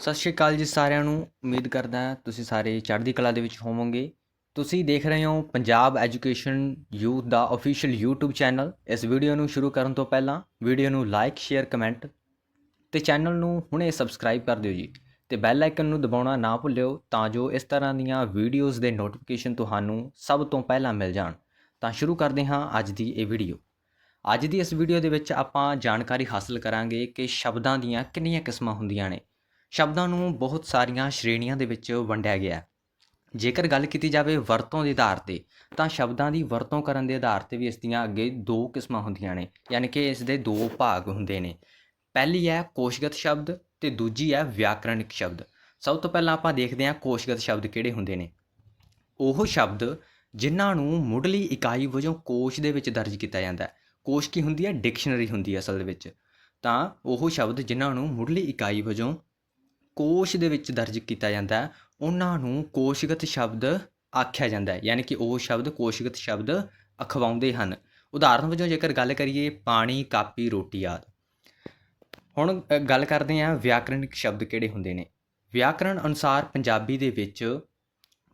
ਸਤਿ ਸ਼੍ਰੀ ਅਕਾਲ ਜੀ ਸਾਰਿਆਂ ਨੂੰ। ਉਮੀਦ ਕਰਦਾ ਤੁਸੀਂ ਸਾਰੇ ਚੜ੍ਹਦੀ ਕਲਾ ਦੇ ਵਿੱਚ ਹੋਵੋਗੇ। ਤੁਸੀਂ ਦੇਖ ਰਹੇ ਹੋ ਪੰਜਾਬ ਐਜੂਕੇਸ਼ਨ ਯੂਥ ਦਾ ਅਫੀਸ਼ੀਅਲ YouTube ਚੈਨਲ ਇਸ ਵੀਡੀਓ ਨੂੰ ਸ਼ੁਰੂ ਕਰਨ ਤੋਂ ਪਹਿਲਾਂ ਵੀਡੀਓ ਨੂੰ ਲਾਈਕ ਸ਼ੇਅਰ ਕਮੈਂਟ ਤੇ ਚੈਨਲ ਨੂੰ ਹੁਣੇ ਸਬਸਕ੍ਰਾਈਬ ਕਰ ਦਿਓ ਜੀ ਤੇ ਬੈਲ ਆਈਕਨ ਨੂੰ ਦਬਾਉਣਾ ਨਾ ਭੁੱਲਿਓ ਤਾਂ ਜੋ ਇਸ ਤਰ੍ਹਾਂ ਦੀਆਂ ਵੀਡੀਓਜ਼ ਦੇ ਨੋਟੀਫਿਕੇਸ਼ਨ ਤੁਹਾਨੂੰ ਸਭ ਤੋਂ ਪਹਿਲਾਂ ਮਿਲ ਜਾਣ। ਤਾਂ ਸ਼ੁਰੂ ਕਰਦੇ ਹਾਂ ਅੱਜ ਦੀ ਇਹ ਵੀਡੀਓ ਅੱਜ ਦੀ ਇਸ ਵੀਡੀਓ ਦੇ ਵਿੱਚ ਆਪਾਂ ਜਾਣਕਾਰੀ ਹਾਸਲ ਕਰਾਂਗੇ ਕਿ ਸ਼ਬਦਾਂ ਦੀਆਂ ਕਿੰਨੀਆਂ ਕਿਸਮਾਂ ਹੁੰਦੀਆਂ ਨੇ। ਸ਼ਬਦਾਂ ਨੂੰ ਬਹੁਤ ਸਾਰੀਆਂ ਸ਼੍ਰੇਣੀਆਂ ਦੇ ਵਿੱਚ ਵੰਡਿਆ ਗਿਆ ਜੇਕਰ ਗੱਲ ਕੀਤੀ ਜਾਵੇ ਵਰਤੋਂ ਦੇ ਆਧਾਰ ਤੇ, ਤਾਂ ਸ਼ਬਦਾਂ ਦੀ ਵਰਤੋਂ ਕਰਨ ਦੇ ਆਧਾਰ ਤੇ ਵੀ ਇਸ ਦੀਆਂ ਅੱਗੇ ਦੋ ਕਿਸਮਾਂ ਹੁੰਦੀਆਂ ਨੇ, ਯਾਨੀ ਕਿ ਇਸ ਦੇ ਦੋ ਭਾਗ ਹੁੰਦੇ ਨੇ। ਪਹਿਲੀ ਹੈ ਕੋਸ਼ਗਤ ਸ਼ਬਦ ਤੇ ਦੂਜੀ ਹੈ ਵਿਆਕਰਣਿਕ ਸ਼ਬਦ। ਸਭ ਤੋਂ ਪਹਿਲਾਂ ਆਪਾਂ ਦੇਖਦੇ ਹਾਂ ਕੋਸ਼ਗਤ ਸ਼ਬਦ ਕਿਹੜੇ ਹੁੰਦੇ ਨੇ। ਉਹ ਸ਼ਬਦ ਜਿਨ੍ਹਾਂ ਨੂੰ ਮੁੱਢਲੀ ਇਕਾਈ ਵਜੋਂ ਕੋਸ਼ ਦੇ ਵਿੱਚ ਦਰਜ ਕੀਤਾ ਜਾਂਦਾ ਹੈ। ਕੋਸ਼ ਕੀ ਹੁੰਦੀ ਹੈ? ਡਿਕਸ਼ਨਰੀ ਹੁੰਦੀ ਹੈ ਅਸਲ ਦੇ ਵਿੱਚ। ਤਾਂ ਉਹ ਸ਼ਬਦ ਜਿਨ੍ਹਾਂ ਨੂੰ ਮੁੱਢਲੀ ਇਕਾਈ ਵਜੋਂ ਕੋਸ਼ ਦੇ ਵਿੱਚ ਦਰਜ ਕੀਤਾ ਜਾਂਦਾ ਉਹਨਾਂ ਨੂੰ ਕੋਸ਼ਗਤ ਸ਼ਬਦ ਆਖਿਆ ਜਾਂਦਾ ਹੈ, ਯਾਨੀ ਕਿ ਉਹ ਸ਼ਬਦ ਕੋਸ਼ਗਤ ਸ਼ਬਦ ਅਖਵਾਉਂਦੇ ਹਨ। ਉਦਾਹਰਨ ਵਜੋਂ ਜੇਕਰ ਗੱਲ ਕਰੀਏ ਪਾਣੀ, ਕਾਪੀ, ਰੋਟੀ ਆਦਿ। ਹੁਣ ਗੱਲ ਕਰਦੇ ਹਾਂ ਵਿਆਕਰਣਿਕ ਸ਼ਬਦ ਕਿਹੜੇ ਹੁੰਦੇ ਨੇ। ਵਿਆਕਰਣ ਅਨੁਸਾਰ ਪੰਜਾਬੀ ਦੇ ਵਿੱਚ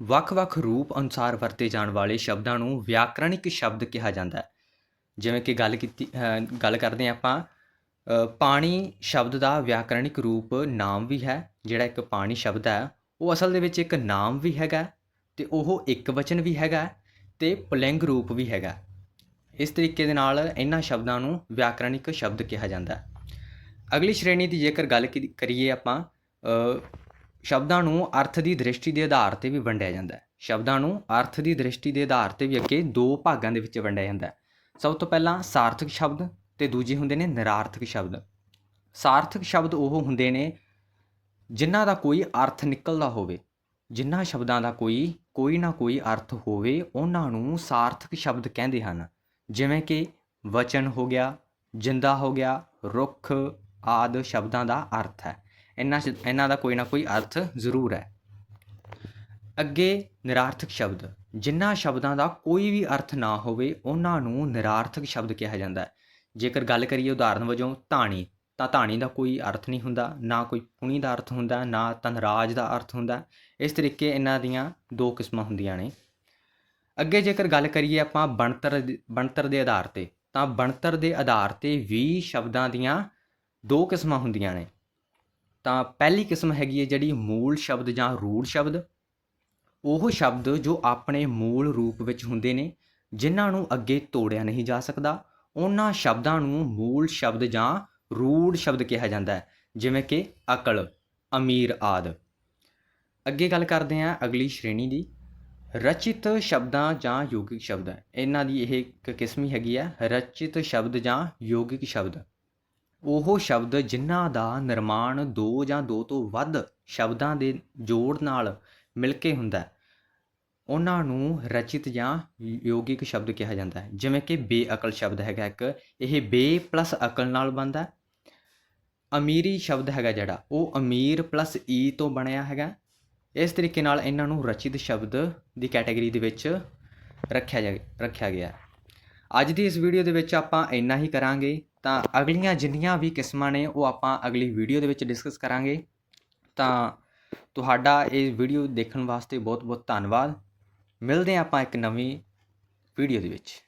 ਵੱਖ-ਵੱਖ ਰੂਪ ਅਨੁਸਾਰ ਵਰਤੇ ਜਾਣ ਵਾਲੇ ਸ਼ਬਦਾਂ ਨੂੰ ਵਿਆਕਰਣਿਕ ਸ਼ਬਦ ਕਿਹਾ ਜਾਂਦਾ ਹੈ। ਜਿਵੇਂ ਕਿ ਗੱਲ ਕੀਤੀ ਗੱਲ ਕਰਦੇ ਹਾਂ ਆਪਾਂ ਪਾਣੀ ਸ਼ਬਦ ਦਾ ਵਿਆਕਰਣਿਕ ਰੂਪ ਨਾਮ ਵੀ ਹੈ ਜਿਹੜਾ ਇੱਕ ਪਾਣੀ ਸ਼ਬਦ ਹੈ, ਉਹ ਅਸਲ ਦੇ ਵਿੱਚ ਇੱਕ ਨਾਮ ਵੀ ਹੈਗਾ ਅਤੇ ਉਹ ਇੱਕ ਵਚਨ ਵੀ ਹੈਗਾ ਅਤੇ ਪੁਲਿੰਗ ਰੂਪ ਵੀ ਹੈਗਾ ਇਸ ਤਰੀਕੇ ਦੇ ਨਾਲ ਇਹਨਾਂ ਸ਼ਬਦਾਂ ਨੂੰ ਵਿਆਕਰਣਿਕ ਸ਼ਬਦ ਕਿਹਾ ਜਾਂਦਾ ਅਗਲੀ ਸ਼੍ਰੇਣੀ ਦੀ ਜੇਕਰ ਗੱਲ ਕੀ- ਕਰੀਏ ਆਪਾਂ ਸ਼ਬਦਾਂ ਨੂੰ ਅਰਥ ਦੀ ਦ੍ਰਿਸ਼ਟੀ ਦੇ ਆਧਾਰ ਤੇ ਵੀ ਵੰਡਿਆ ਜਾਂਦਾ ਹੈ। ਸ਼ਬਦਾਂ ਨੂੰ ਅਰਥ ਦੀ ਦ੍ਰਿਸ਼ਟੀ ਦੇ ਆਧਾਰ ਤੇ ਵੀ ਅੱਗੇ ਦੋ ਭਾਗਾਂ ਦੇ ਵਿੱਚ ਵੰਡਿਆ ਜਾਂਦਾ ਹੈ। ਸਭ ਤੋਂ ਪਹਿਲਾਂ ਸਾਰਥਕ ਸ਼ਬਦ ਤੇ ਦੂਜੇ ਹੁੰਦੇ ਨੇ ਨਿਰਾਰਥਕ ਸ਼ਬਦ। ਸਾਰਥਕ ਸ਼ਬਦ ਉਹ ਹੁੰਦੇ ਨੇ ਜਿਨ੍ਹਾਂ ਦਾ ਕੋਈ ਅਰਥ ਨਿਕਲਦਾ ਹੋਵੇ, ਜਿਨ੍ਹਾਂ ਸ਼ਬਦਾਂ ਦਾ ਕੋਈ ਕੋਈ ਨਾ ਕੋਈ ਅਰਥ ਹੋਵੇ, ਉਹਨਾਂ ਨੂੰ ਸਾਰਥਕ ਸ਼ਬਦ ਕਹਿੰਦੇ ਹਨ। ਜਿਵੇਂ ਕਿ ਵਚਨ ਹੋ ਗਿਆ, ਜਿੰਦਾ ਹੋ ਗਿਆ, ਰੁੱਖ ਆਦ ਸ਼ਬਦਾਂ ਦਾ ਅਰਥ ਹੈ। ਇਹਨਾਂ ਸ਼- ਇਹਨਾਂ ਦਾ ਕੋਈ ਨਾ ਕੋਈ ਅਰਥ ਜ਼ਰੂਰ ਹੈ। ਅੱਗੇ ਨਿਰਾਰਥਕ ਸ਼ਬਦ, ਜਿਨ੍ਹਾਂ ਸ਼ਬਦਾਂ ਦਾ ਕੋਈ ਵੀ ਅਰਥ ਨਾ ਹੋਵੇ, ਉਹਨਾਂ ਨੂੰ ਨਿਰਾਰਥਕ ਸ਼ਬਦ ਕਿਹਾ ਜਾਂਦਾ ਹੈ। ਜੇਕਰ ਗੱਲ ਕਰੀਏ ਉਦਾਹਰਨ ਵਜੋਂ, ਧਾਣੀ। ਤਾਂ ਧਾਣੀ ਦਾ ਕੋਈ ਅਰਥ ਨਹੀਂ ਹੁੰਦਾ, ਨਾ ਕੋਈ ਪੁਣੀ ਦਾ ਅਰਥ ਹੁੰਦਾ, ਨਾ ਧਨਰਾਜ ਦਾ ਅਰਥ ਹੁੰਦਾ। ਇਸ ਤਰੀਕੇ ਇਹਨਾਂ ਦੀਆਂ ਦੋ ਕਿਸਮਾਂ ਹੁੰਦੀਆਂ ਨੇ। ਅੱਗੇ ਜੇਕਰ ਗੱਲ ਕਰੀਏ ਆਪਾਂ ਬਣਤਰ ਬਣਤਰ ਦੇ ਆਧਾਰ ਤੇ, ਤਾਂ ਬਣਤਰ ਦੇ ਆਧਾਰ ਤੇ ਵੀ ਸ਼ਬਦਾਂ ਦੀਆਂ ਦੋ ਕਿਸਮਾਂ ਹੁੰਦੀਆਂ ਨੇ। ਤਾਂ ਪਹਿਲੀ ਕਿਸਮ ਹੈਗੀ ਹੈ ਜਿਹੜੀ ਮੂਲ ਸ਼ਬਦ ਜਾਂ ਰੂੜ ਸ਼ਬਦ। ਉਹ ਸ਼ਬਦ ਜੋ ਆਪਣੇ ਮੂਲ ਰੂਪ ਵਿੱਚ ਹੁੰਦੇ ਨੇ, ਜਿਨ੍ਹਾਂ ਨੂੰ ਅੱਗੇ ਤੋੜਿਆ ਨਹੀਂ ਜਾ ਸਕਦਾ। ਉਹਨਾਂ ਸ਼ਬਦਾਂ ਨੂੰ ਮੂਲ ਸ਼ਬਦ ਜਾਂ ਰੂੜ ਸ਼ਬਦ ਕਿਹਾ ਜਾਂਦਾ ਹੈ, ਜਿਵੇਂ ਕਿ ਅਕਲ, ਅਮੀਰ ਆਦਿ। ਅੱਗੇ ਗੱਲ ਕਰਦੇ ਹਾਂ ਅਗਲੀ ਸ਼੍ਰੇਣੀ ਦੀ। ਰਚਿਤ ਸ਼ਬਦਾਂ ਜਾਂ ਯੋਗਿਕ ਸ਼ਬਦ। ਇਹਨਾਂ ਦੀ ਇਹ ਇੱਕ ਕਿਸਮ ਹੀ ਹੈਗੀ ਹੈ, ਰਚਿਤ ਸ਼ਬਦ ਜਾਂ ਯੋਗਿਕ ਸ਼ਬਦ। ਉਹ ਸ਼ਬਦ ਜਿਨ੍ਹਾਂ ਦਾ ਨਿਰਮਾਣ ਦੋ ਜਾਂ ਦੋ ਤੋਂ ਵੱਧ ਸ਼ਬਦਾਂ ਦੇ ਜੋੜ ਨਾਲ ਮਿਲ ਕੇ ਹੁੰਦਾ ਹੈ। ਉਹਨਾਂ ਨੂੰ ਰਚਿਤ ਜਾਂ ਯੋਗਿਕ ਸ਼ਬਦ ਕਿਹਾ ਜਾਂਦਾ ਹੈ। ਜਿਵੇਂ ਕਿ ਬੇਅਕਲ ਸ਼ਬਦ ਹੈਗਾ ਇੱਕ। ਇਹ ਬੇ ਪਲੱਸ ਅਕਲ ਨਾਲ ਬਣਦਾ ਅਮੀਰੀ ਸ਼ਬਦ ਹੈਗਾ ਜਿਹੜਾ, ਉਹ ਅਮੀਰ ਪਲੱਸ ਈ e ਤੋਂ ਬਣਿਆ ਹੈਗਾ। ਇਸ ਤਰੀਕੇ ਨਾਲ ਇਹਨਾਂ ਨੂੰ ਰਚਿਤ ਸ਼ਬਦ ਦੀ ਕੈਟਾਗਰੀ ਦੇ ਵਿੱਚ ਰੱਖਿਆ ਜਾ, ਰੱਖਿਆ ਗਿਆ। ਅੱਜ ਦੀ ਇਸ ਵੀਡੀਓ ਦੇ ਵਿੱਚ ਆਪਾਂ ਇੰਨਾ ਹੀ ਕਰਾਂਗੇ, ਤਾਂ ਅਗਲੀਆਂ ਜਿੰਨੀਆਂ ਵੀ ਕਿਸਮਾਂ ਨੇ, ਉਹ ਆਪਾਂ ਅਗਲੀ ਵੀਡੀਓ ਦੇ ਵਿੱਚ ਡਿਸਕਸ ਕਰਾਂਗੇ। ਤਾਂ ਤੁਹਾਡਾ ਇਹ ਵੀਡੀਓ ਦੇਖਣ ਵਾਸਤੇ ਬਹੁਤ ਬਹੁਤ ਧੰਨਵਾਦ। ਮਿਲਦੇ ਹਾਂ ਆਪਾਂ ਇੱਕ ਨਵੀਂ ਵੀਡੀਓ ਦੇ ਵਿੱਚ।